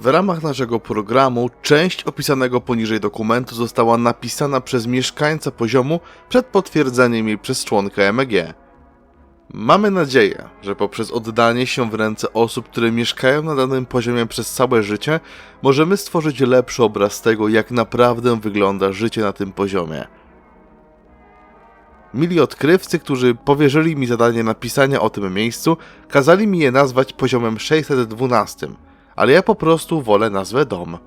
W ramach naszego programu część opisanego poniżej dokumentu została napisana przez mieszkańca poziomu przed potwierdzeniem jej przez członka MEG. Mamy nadzieję, że poprzez oddanie się w ręce osób, które mieszkają na danym poziomie przez całe życie, możemy stworzyć lepszy obraz tego, jak naprawdę wygląda życie na tym poziomie. Mili odkrywcy, którzy powierzyli mi zadanie napisania o tym miejscu, kazali mi je nazwać poziomem 612, ale ja po prostu wolę nazwę dom.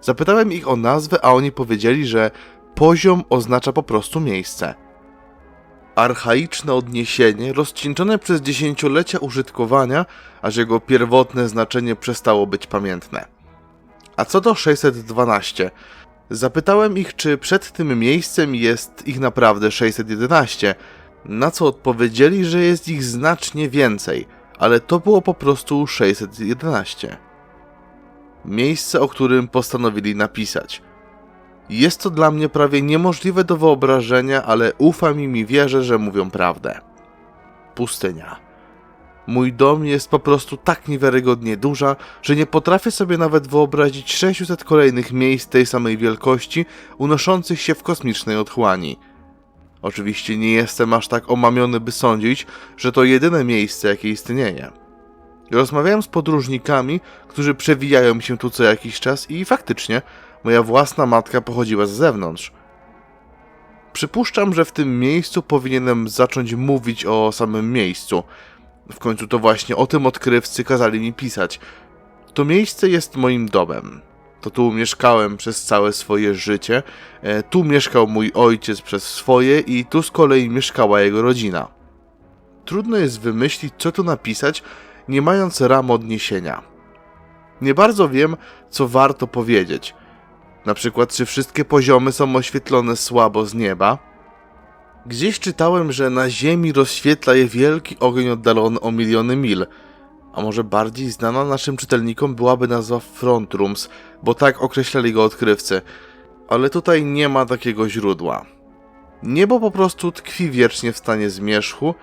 Zapytałem ich o nazwę, a oni powiedzieli, że poziom oznacza po prostu miejsce. Archaiczne odniesienie, rozcieńczone przez dziesięciolecia użytkowania, aż jego pierwotne znaczenie przestało być pamiętne. A co do 612? Zapytałem ich, czy przed tym miejscem jest ich naprawdę 611, na co odpowiedzieli, że jest ich znacznie więcej, ale to było po prostu 611. Miejsce, o którym postanowili napisać. Jest to dla mnie prawie niemożliwe do wyobrażenia, ale ufam im i wierzę, że mówią prawdę. Pustynia. Mój dom jest po prostu tak niewiarygodnie duża, że nie potrafię sobie nawet wyobrazić 600 kolejnych miejsc tej samej wielkości, unoszących się w kosmicznej otchłani. Oczywiście nie jestem aż tak omamiony, by sądzić, że to jedyne miejsce, jakie istnieje. Rozmawiałem z podróżnikami, którzy przewijają się tu co jakiś czas i faktycznie moja własna matka pochodziła z zewnątrz. Przypuszczam, że w tym miejscu powinienem zacząć mówić o samym miejscu. W końcu to właśnie o tym odkrywcy kazali mi pisać. To miejsce jest moim domem. To tu mieszkałem przez całe swoje życie. E, Tu mieszkał mój ojciec przez swoje i tu z kolei mieszkała jego rodzina. Trudno jest wymyślić, co tu napisać, nie mając ram odniesienia. Nie bardzo wiem, co warto powiedzieć. Na przykład, czy wszystkie poziomy są oświetlone słabo z nieba? Gdzieś czytałem, że na Ziemi rozświetla je wielki ogień oddalony o miliony mil. A może bardziej znana naszym czytelnikom byłaby nazwa Frontrooms, bo tak określali go odkrywcy. Ale tutaj nie ma takiego źródła. Niebo po prostu tkwi wiecznie w stanie zmierzchu.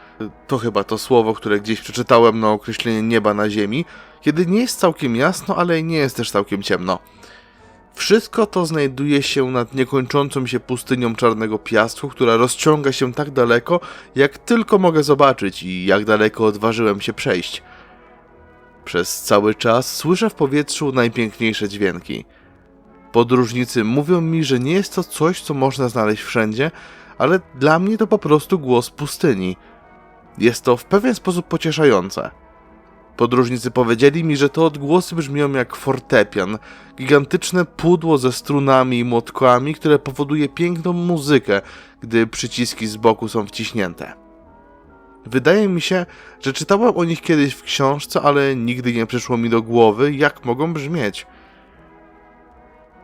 To chyba to słowo, które gdzieś przeczytałem na określenie nieba na Ziemi, kiedy nie jest całkiem jasno, ale nie jest też całkiem ciemno. Wszystko to znajduje się nad niekończącą się pustynią czarnego piasku, która rozciąga się tak daleko, jak tylko mogę zobaczyć i jak daleko odważyłem się przejść. Przez cały czas słyszę w powietrzu najpiękniejsze dźwięki. Podróżnicy mówią mi, że nie jest to coś, co można znaleźć wszędzie, ale dla mnie to po prostu głos pustyni. Jest to w pewien sposób pocieszające. Podróżnicy powiedzieli mi, że te odgłosy brzmią jak fortepian, gigantyczne pudło ze strunami i młotkami, które powoduje piękną muzykę, gdy przyciski z boku są wciśnięte. Wydaje mi się, że czytałem o nich kiedyś w książce, ale nigdy nie przyszło mi do głowy, jak mogą brzmieć.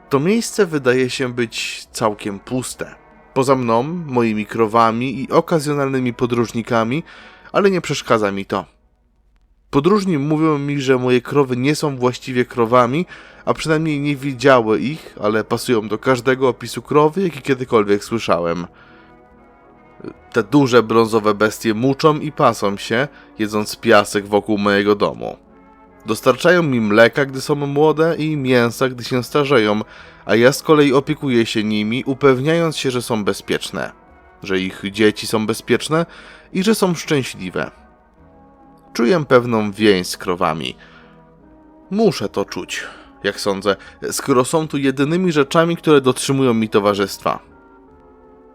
To miejsce wydaje się być całkiem puste. Poza mną, moimi krowami i okazjonalnymi podróżnikami, ale nie przeszkadza mi to. Podróżni mówią mi, że moje krowy nie są właściwie krowami, a przynajmniej nie widziały ich, ale pasują do każdego opisu krowy, jaki kiedykolwiek słyszałem. Te duże brązowe bestie muczą i pasą się, jedząc piasek wokół mojego domu. Dostarczają mi mleka, gdy są młode i mięsa, gdy się starzeją, a ja z kolei opiekuję się nimi, upewniając się, że są bezpieczne, że ich dzieci są bezpieczne i że są szczęśliwe. Czuję pewną więź z krowami. Muszę to czuć, jak sądzę, skoro są tu jedynymi rzeczami, które dotrzymują mi towarzystwa.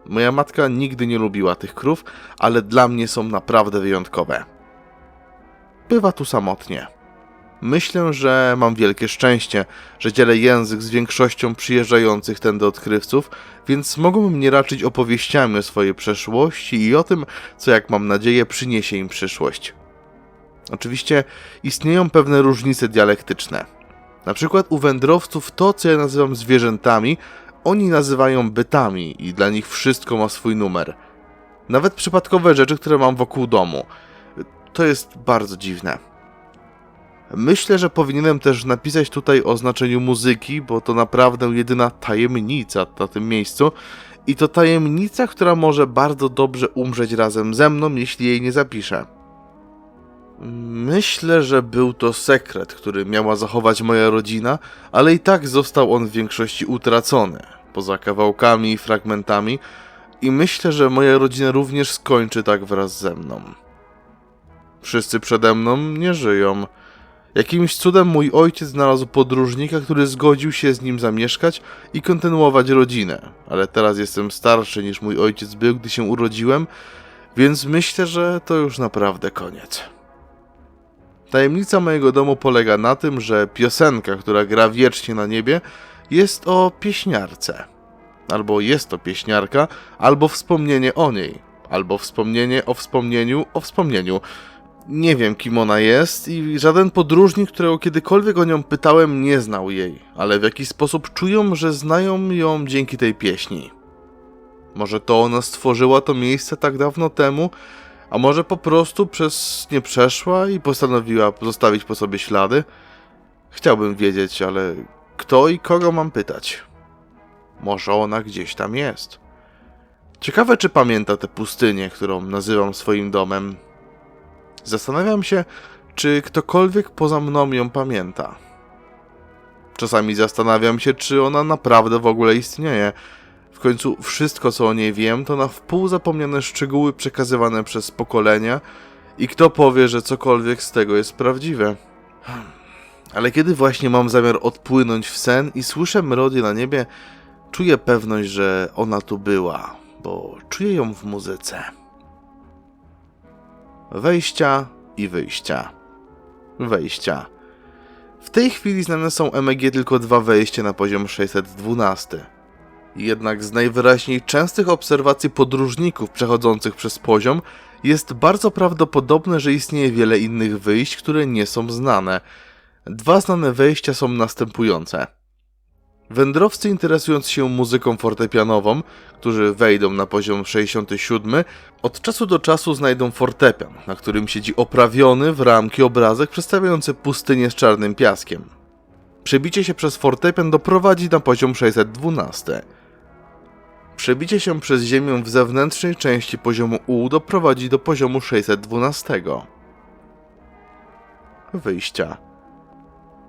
Moja matka nigdy nie lubiła tych krów, ale dla mnie są naprawdę wyjątkowe. Bywa tu samotnie. Myślę, że mam wielkie szczęście, że dzielę język z większością przyjeżdżających tędy odkrywców, więc mogą mnie raczyć opowieściami o swojej przeszłości i o tym, co jak mam nadzieję przyniesie im przyszłość. Oczywiście istnieją pewne różnice dialektyczne. Na przykład u wędrowców to, co ja nazywam zwierzętami, oni nazywają bytami i dla nich wszystko ma swój numer. Nawet przypadkowe rzeczy, które mam wokół domu. To jest bardzo dziwne. Myślę, że powinienem też napisać tutaj o znaczeniu muzyki, bo to naprawdę jedyna tajemnica na tym miejscu. I to tajemnica, która może bardzo dobrze umrzeć razem ze mną, jeśli jej nie zapiszę. Myślę, że był to sekret, który miała zachować moja rodzina, ale i tak został on w większości utracony, poza kawałkami i fragmentami, i myślę, że moja rodzina również skończy tak wraz ze mną. Wszyscy przede mną nie żyją. Jakimś cudem mój ojciec znalazł podróżnika, który zgodził się z nim zamieszkać i kontynuować rodzinę, ale teraz jestem starszy niż mój ojciec był, gdy się urodziłem, więc myślę, że to już naprawdę koniec. Tajemnica mojego domu polega na tym, że piosenka, która gra wiecznie na niebie, jest o pieśniarce. Albo jest to pieśniarka, albo wspomnienie o niej, albo wspomnienie o wspomnieniu o wspomnieniu. Nie wiem, kim ona jest i żaden podróżnik, którego kiedykolwiek o nią pytałem, nie znał jej, ale w jakiś sposób czują, że znają ją dzięki tej pieśni. Może to ona stworzyła to miejsce tak dawno temu, a może po prostu przez nie przeszła i postanowiła pozostawić po sobie ślady? Chciałbym wiedzieć, ale kto i kogo mam pytać? Może ona gdzieś tam jest. Ciekawe, czy pamięta tę pustynię, którą nazywam swoim domem. Zastanawiam się, czy ktokolwiek poza mną ją pamięta. Czasami zastanawiam się, czy ona naprawdę w ogóle istnieje. W końcu wszystko, co o niej wiem, to na wpół zapomniane szczegóły przekazywane przez pokolenia i kto powie, że cokolwiek z tego jest prawdziwe. Hmm. Ale kiedy właśnie mam zamiar odpłynąć w sen i słyszę melodię na niebie, czuję pewność, że ona tu była, bo czuję ją w muzyce. Wejścia i wyjścia. Wejścia. W tej chwili znane są MEG tylko dwa wejścia na poziom 612. Jednak z najwyraźniej częstych obserwacji podróżników przechodzących przez poziom jest bardzo prawdopodobne, że istnieje wiele innych wyjść, które nie są znane. Dwa znane wejścia są następujące. Wędrowcy interesując się muzyką fortepianową, którzy wejdą na poziom 67, od czasu do czasu znajdą fortepian, na którym siedzi oprawiony w ramki obrazek przedstawiający pustynię z czarnym piaskiem. Przebicie się przez fortepian doprowadzi na poziom 612. Przebicie się przez ziemię w zewnętrznej części poziomu U doprowadzi do poziomu 612. Wyjścia.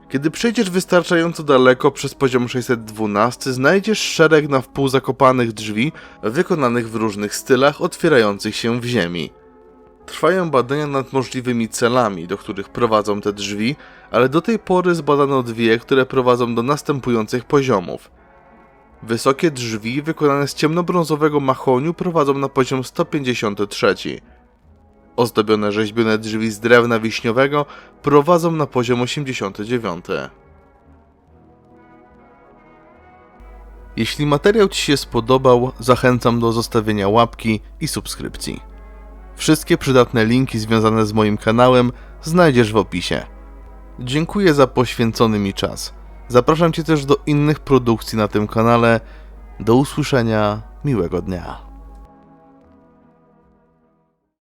Kiedy przejdziesz wystarczająco daleko przez poziom 612, znajdziesz szereg na wpół zakopanych drzwi, wykonanych w różnych stylach, otwierających się w ziemi. Trwają badania nad możliwymi celami, do których prowadzą te drzwi, ale do tej pory zbadano dwie, które prowadzą do następujących poziomów. Wysokie drzwi wykonane z ciemnobrązowego mahoniu prowadzą na poziom 153. Ozdobione rzeźbione drzwi z drewna wiśniowego prowadzą na poziom 89. Jeśli materiał Ci się spodobał, zachęcam do zostawienia łapki i subskrypcji. Wszystkie przydatne linki związane z moim kanałem znajdziesz w opisie. Dziękuję za poświęcony mi czas. Zapraszam Cię też do innych produkcji na tym kanale. Do usłyszenia, miłego dnia.